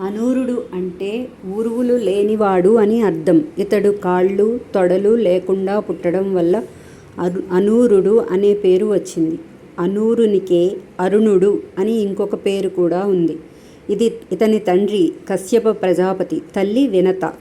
అనూరుడు అంటే ఊరువులు లేనివాడు అని అర్థం. ఇతడు కాళ్ళు, తొడలు లేకుండా పుట్టడం వల్ల అనూరుడు అనే పేరు వచ్చింది. అనూరునికే అరుణుడు అని ఇంకొక పేరు కూడా ఉంది. ఇది ఇతని తండ్రి కశ్యప ప్రజాపతి, తల్లి వినత.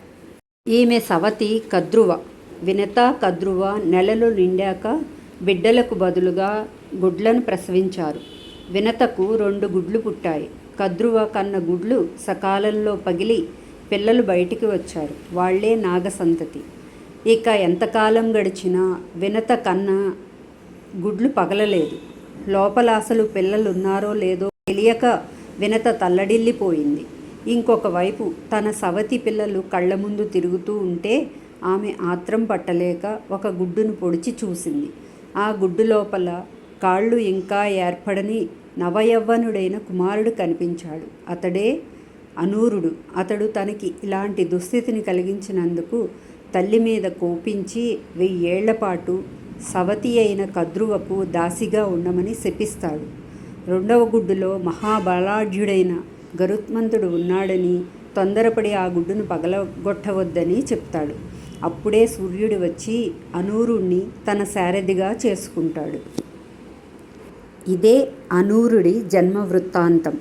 ఈమె సవతి కద్రువ. వినత, కద్రువ నెలలు నిండాక బిడ్డలకు బదులుగా గుడ్లను ప్రసవించారు. వినతకు రెండు గుడ్లు పుట్టాయి. కద్రువ కన్న గుడ్లు సకాలంలో పగిలి పిల్లలు బయటికి వచ్చారు. వాళ్ళే నాగసంతతి. ఇక ఎంతకాలం గడిచినా వినత కన్న గుడ్లు పగలలేదు. లోపల అసలు పిల్లలున్నారో లేదో తెలియక వినత తల్లడిల్లిపోయింది. ఇంకొక వైపు తన సవతి పిల్లలు కళ్ళ ముందు తిరుగుతూ ఉంటే ఆమె ఆత్రం పట్టలేక ఒక గుడ్డును పొడిచి చూసింది. ఆ గుడ్డు లోపల కాళ్ళు ఇంకా ఏర్పడని నవయవ్వనుడైన కుమారుడు కనిపించాడు. అతడే అనూరుడు. అతడు తనకి ఇలాంటి దుస్థితిని కలిగించినందుకు తల్లి మీద కోపించి వెయ్యేళ్ళపాటు సవతి అయిన కద్రువకు దాసిగా ఉండమని శపిస్తాడు. రెండవ గుడ్డులో మహాబలాఢ్యుడైన గరుత్మంతుడు ఉన్నాడని, తొందరపడి ఆ గుడ్డును పగలగొట్టవద్దని చెప్తాడు. అప్పుడే సూర్యుడు వచ్చి అనూరుణ్ణి తన సారథిగా చేసుకుంటాడు. ఇదే అనూరుడి జన్మ వృత్తాంతం.